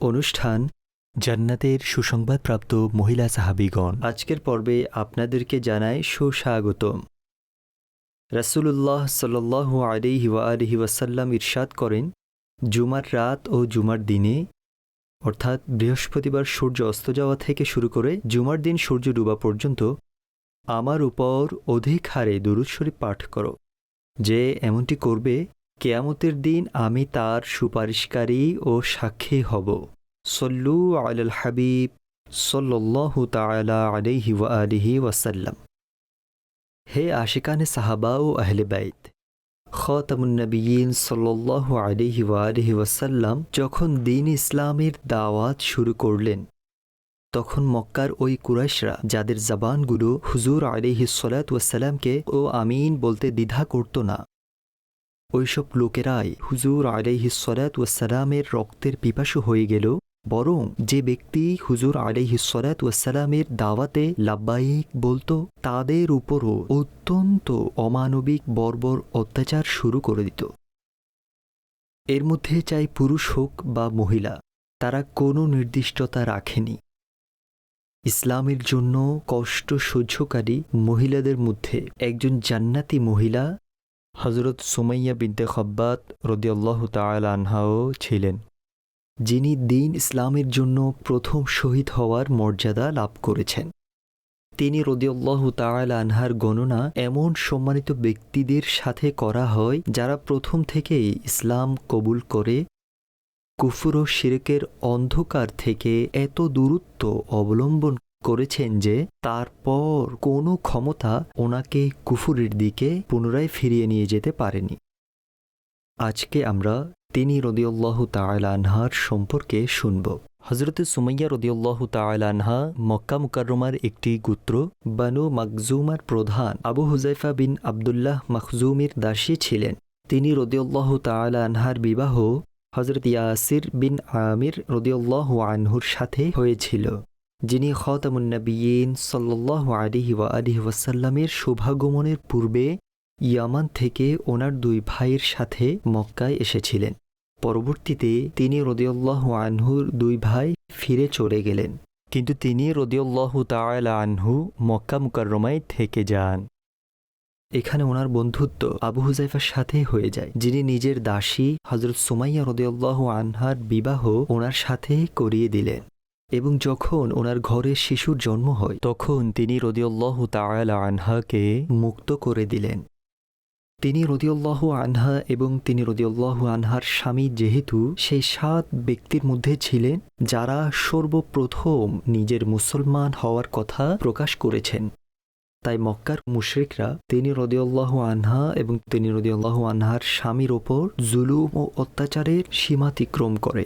অনুষ্ঠান জান্নাতের সুসংবাদপ্রাপ্ত মহিলা সাহাবিগণ। আজকের পর্বে আপনাদেরকে জানায় সুস্বাগতম। রাসূলুল্লাহ সাল্লাল্লাহু আলাইহি ওয়া আলিহি ওয়াসাল্লাম ইরশাদ করেন জুমার রাত ও জুমার দিনে অর্থাৎ বৃহস্পতিবার সূর্য অস্ত যাওয়া থেকে শুরু করে জুমার দিন সূর্য ডুবা পর্যন্ত আমার উপর অধিক হারে দুরুদ শরীফ পাঠ করো। যে এমনটি করবে, কেয়ামতের দিন আমি তার সুপারিশকারী ও সাক্ষী হব। সল্লু আলাল হাবিব সল্লাল্লাহু তাআলা আলাইহি ওয়া আলিহি ওয়াসাল্লাম। হে আশিকানে সাহাবা ও আহলে বাইত খতামুন্নবীন সল্লাল্লাহু আলাইহি ওয়া আলিহি ওয়াসাল্লাম যখন দিন ইসলামের দাওয়াত শুরু করলেন তখন মক্কার ওই কুরাইশরা, যাদের জবানগুলো হুজুর আলিহি সলাত ওয়াসাল্লামকে ও আমিন বলতে দ্বিধা করত না। ওইসব লোকেরাই হুজুর আলাইহি সলাত ওয়াসালামের রক্তের পিপাসু হয়ে গেল, বরং যে ব্যক্তি হুজুর আলাইহি সলাত ওয়াসালামের দাওয়াতে লাব্বাইক বলতো, তাদের উপরও অত্যন্ত অমানবিক বর্বর অত্যাচার শুরু করে দিত। এর মধ্যে চাই পুরুষ হোক বা মহিলা, তারা কোনো নির্দিষ্টতা রাখেনি। ইসলামের জন্য কষ্ট সহ্যকারী মহিলাদের মধ্যে একজন জান্নাতি মহিলা হজরত সুমাইয়া বিনতে খব্বাত রদিয়াল্লাহ তাল আনহাও ছিলেন, যিনি দিন ইসলামের জন্য প্রথম শহীদ হওয়ার মর্যাদা লাভ করেছেন। তিনি রদিয়াল্লাহ তাল আনহার গণনা এমন সম্মানিত ব্যক্তিদের সাথে করা হয় যারা প্রথম থেকেই ইসলাম কবুল করে কুফুর ও শিরকের অন্ধকার থেকে এত দূরত্ব অবলম্বন করেছেন যে তারপর কোনো ক্ষমতা ওনাকে কুফুরের দিকে পুনরায় ফিরিয়ে নিয়ে যেতে পারেনি। আজকে আমরা তিনি রদিউল্লাহ আনহার সম্পর্কে শুনব। হজরতে সুমাইয়া রদিউল্লাহ আনহা মক্কা মুকাররমার একটি গোত্র, বানু মাকজুমার প্রধান আবু হুজাইফা বিন আবদুল্লাহ মখজুমির দাসী ছিলেন। তিনি রদিউল্লাহ আনহার বিবাহ হজরত ইয়াসির বিন আমির রদিউল্লাহ আনহুর সাথে হয়েছিল, যিনি খতামুন্নবীন সাল্লাহ আলিহি ওয়া আলিহি ওয়াসাল্লামের শুভাগমনের পূর্বে ইয়ামান থেকে ওনার দুই ভাইয়ের সাথে মক্কায় এসেছিলেন। পরবর্তীতে তিনি রদিউল্লাহ আনহুর দুই ভাই ফিরে চলে গেলেন, কিন্তু তিনি রদিউল্লাহ তাআলা আনহু মক্কা মুকাররমায় থেকে যান। এখানে ওনার বন্ধুত্ব আবু হুজাইফার সাথে হয়ে যায়, যিনি নিজের দাসী হজরত সুমাইয়া রদিউল্লাহ আনহার বিবাহ ওনার সাথে করিয়ে দিলেন এবং যখন ওনার ঘরে শিশুর জন্ম হয়, তখন তিনি রদিউল্লাহ তাআলা আনহাকে মুক্ত করে দিলেন। তিনি রদিউল্লাহ আনহা এবং তিনি রদিউল্লাহ আনহার স্বামী যেহেতু সেই সাত ব্যক্তির মধ্যে ছিলেন, যারা সর্বপ্রথম নিজের মুসলমান হওয়ার কথা প্রকাশ করেছেন। তাই মক্কার মুশরিকরা তিনি রদিউল্লাহ আনহা এবং তিনি রদিউল্লাহ আনহার স্বামীর ওপর জুলুম ও অত্যাচারের সীমাতিক্রম করে।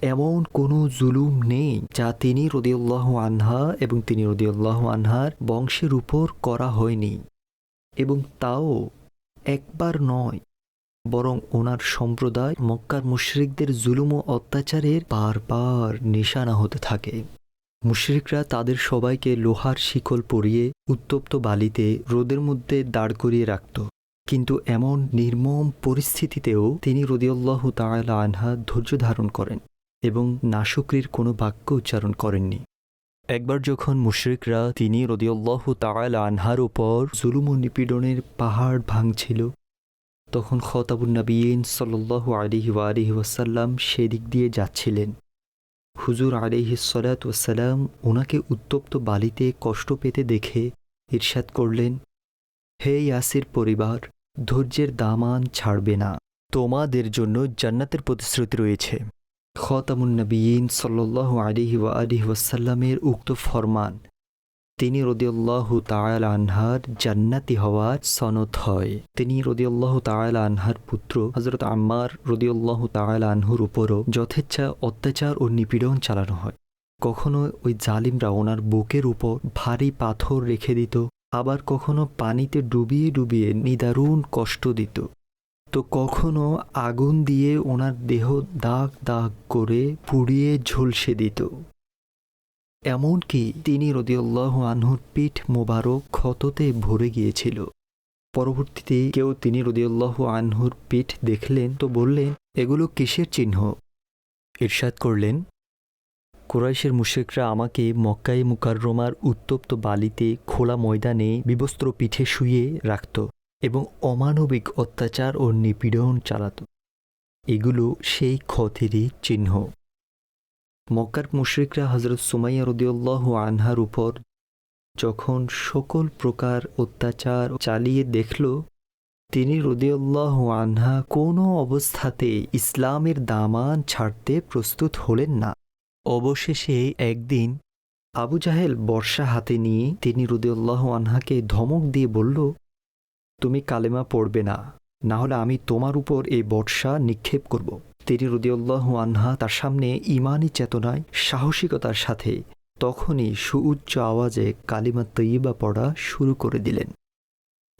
এমন কোনো জুলুম নেই যা তিনি রদিউল্লাহ আনহা এবং তিনি রদিউল্লাহ আনহার বংশের উপর করা হয়নি এবং তাও একবার নয়, বরং ওনার সম্প্রদায় মক্কার মুশরিকদের জুলুম ও অত্যাচারের বারবার নিশানা হতে থাকে। মুশরিকরা তাদের সবাইকে লোহার শিকল পরিয়ে উত্তপ্ত বালিতে রোদের মধ্যে দাঁড় করিয়ে রাখত। কিন্তু এমন নির্মম পরিস্থিতিতেও তিনি রদিউল্লাহ তাআলা আনহা ধৈর্য ধারণ করেন এবং নাশুকরির কোনো বাক্য উচ্চারণ করেননি। একবার যখন মুশরিকরা তিনি রদিউল্লাহ তাআলা আনহার উপর জুলুম ও নিপীড়নের পাহাড় ভাঙছিল, তখন খতাবুন্নবীন সাল্লাল্লাহু আলিহি আলিহি ওয়াসাল্লাম সেদিক দিয়ে যাচ্ছিলেন। হুজুর আলিহি সলাত ওয়াসাল্লাম ওনাকে উত্তপ্ত বালিতে কষ্ট পেতে দেখে ঈর্ষাদ করলেন, হে ইয়াসির পরিবার, ধৈর্যের দামান ছাড়বে না। তোমাদের জন্য জান্নাতের প্রতিশ্রুতি রয়েছে। খতামুন্নবীন সাল্লাহ আলিহি ওয়া আলিহি ওয়াসাল্লামের উক্ত ফরমান তিনি রদিউল্লাহ তায়াল আনহার জান্নাতি হওয়ার সনদ হয়। তিনি রদিউল্লাহ তায়াল আনহার পুত্র হজরত আম্মার রদিউল্লাহ তায়াল আনহুর উপরও যথেচ্ছা অত্যাচার ও নিপীড়ন চালানো হয়। কখনো ওই জালিমরা ওনার বুকের উপর ভারী পাথর রেখে দিত, আবার কখনো পানিতে ডুবিয়ে ডুবিয়ে নিদারুণ কষ্ট দিত। তো কখনো আগুন দিয়ে ওনার দেহ দাগ দাগ করে পুড়িয়ে ঝলসে দিত। এমনকি তিনি রদিউল্লাহ আনহুর পিঠ মোবারক ক্ষততে ভরে গিয়েছিল। পরবর্তীতে কেউ তিনি রদিউল্লাহ আনহুর পিঠ দেখলেন তো বললেন, এগুলো কিসের চিহ্ন? ইরশাদ করলেন, কুরাইশের মুশেকরা আমাকে মক্কাই মুকাররমার উত্তপ্ত বালিতে খোলা ময়দানে বিবস্ত্র পিঠে শুয়ে রাখত এবং অমানবিক অত্যাচার ও নিপীড়ন চালাত। এগুলো সেই ক্ষতেরই চিহ্ন। মক্কার মুশরিকরা হজরত সুমাইয়া রদিউল্লাহ আনহার উপর যখন সকল প্রকার অত্যাচার চালিয়ে দেখল, তিনি রদিউল্লাহ আনহা কোনো অবস্থাতে ইসলামের দামান ছাড়তে প্রস্তুত হলেন না। অবশেষে একদিন আবু জাহেল বর্ষা হাতে নিয়ে তিনি রদিউল্লাহ আনহাকে ধমক দিয়ে বলল, তুমি কালেমা পড়বে না না হলে আমি তোমার উপর এই বর্ষা নিক্ষেপ করব। তিনি রদিউল্লাহ আনহা তার সামনে ইমানি চেতনায়, সাহসিকতার সাথে তখনই সুউচ্চ আওয়াজে কালিমা তৈবা পড়া শুরু করে দিলেন।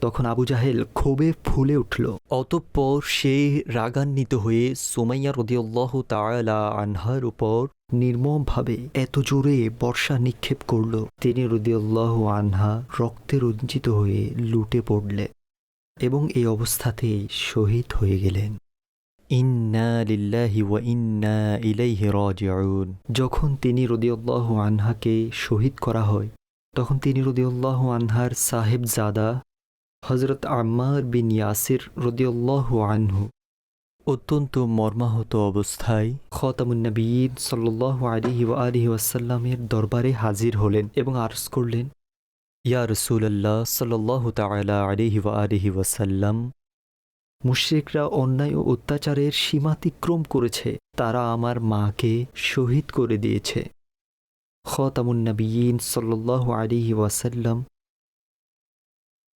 তখন আবু জাহেল ক্ষোভে ফুলে উঠল। অতঃপর সে রাগান্বিত হয়ে সোমাইয়া রদিউল্লাহ তাআলা আনহার উপর নির্মমভাবে এত জোরে বর্ষা নিক্ষেপ করল। তিনি রদিউল্লাহ আনহা রক্তে রঞ্জিত হয়ে লুটে পড়লে এবং এই অবস্থাতেই শহীদ হয়ে গেলেন। ইন্না যখন তিনি রদিউল্লাহ আনহাকে শহীদ করা হয়, তখন তিনি রদিউল্লাহ আনহার সাহেবজাদা হজরত আম্মার বিন ইয়াসির রদিউল্লাহ আনহু। অত্যন্ত মর্মাহত অবস্থায় খতামুন্নবীন সাল্লাহ আলিহি ওয়া আলিহি দরবারে হাজির হলেন এবং আরজ করলেন, ইয়া রসুলাল্লাহ সাল্লাহ তালা আলিহি ওয়া আলিহি ওয়াসাল্লাম মুশ্রিকরা অন্যায় ও অত্যাচারের সীমাতিক্রম করেছে। তারা আমার মাকে শহীদ করে দিয়েছে। খতামুন্নবীন সাল্লাহ আলিহি ওয়াসাল্লাম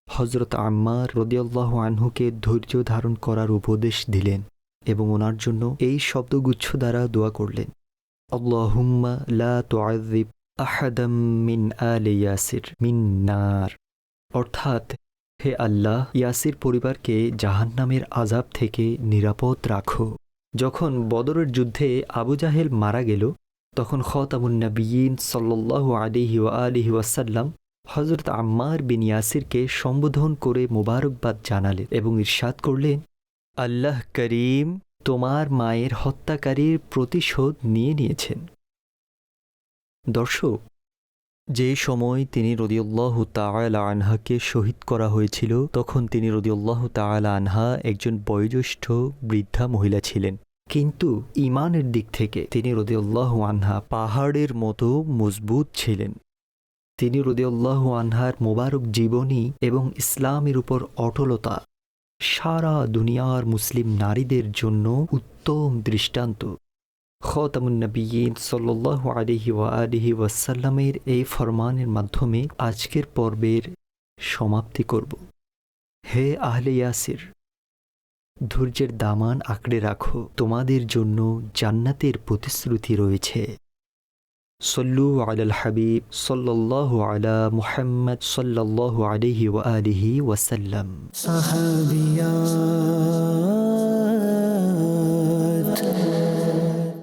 হজরত আম্মার রদিয়াল্লাহ আনহুকে ধৈর্য ধারণ করার উপদেশ দিলেন এবং ওনার জন্য এই শব্দগুচ্ছ দ্বারা দোয়া করলেন। আল্লাহুম্মা লা আহাদাম মিন আলে ইয়াসির মিন নার। অর্থাৎ হে আল্লাহ, ইয়াসির পরিবারকে জাহান্নামের আজাব থেকে নিরাপদ রাখো। যখন বদরের যুদ্ধে আবু জাহেল মারা গেল, তখন খতামুন্নবীন সাল্লাহ আলিহি আলিহি ওয়াসাল্লাম হজরত আম্মার বিন ইয়াসিরকে সম্বোধন করে মোবারকবাদ জানালেন এবং ইরশাদ করলেন, আল্লাহ করিম তোমার মায়ের হত্যাকারীর প্রতিশোধ নিয়ে নিয়েছেন। দর্শক যে সময় তিনি রদিউল্লাহ তাআলা আনহাকে শহীদ করা হয়েছিল, তখন তিনি রদিউল্লাহ তাআলা আনহা একজন বয়োজ্যেষ্ঠ বৃদ্ধা মহিলা ছিলেন। কিন্তু ইমানের দিক থেকে তিনি রদিউল্লাহ আনহা পাহাড়ের মতো মজবুত ছিলেন। তিনি রদিউল্লাহ আনহার মোবারক জীবনী এবং ইসলামের উপর অটলতা সারা দুনিয়ার মুসলিম নারীদের জন্য উত্তম দৃষ্টান্ত। খতামুন্নবীন সাল্লাহ আলহি ও আলহি ওয়াসাল্লামের এই ফরমানের মাধ্যমে আজকের পর্বের সমাপ্তি করব। হে আহলে ইয়াসির, ধৈর্যের দামান আঁকড়ে রাখো। তোমাদের জন্য জান্নাতের প্রতিশ্রুতি রয়েছে। সল্লু আলাল হাবিব সল্লাহ আলা মুহাম্মদ সল্লাহ আলহি ওয়া আলিহি ওয়াসাল্লাম।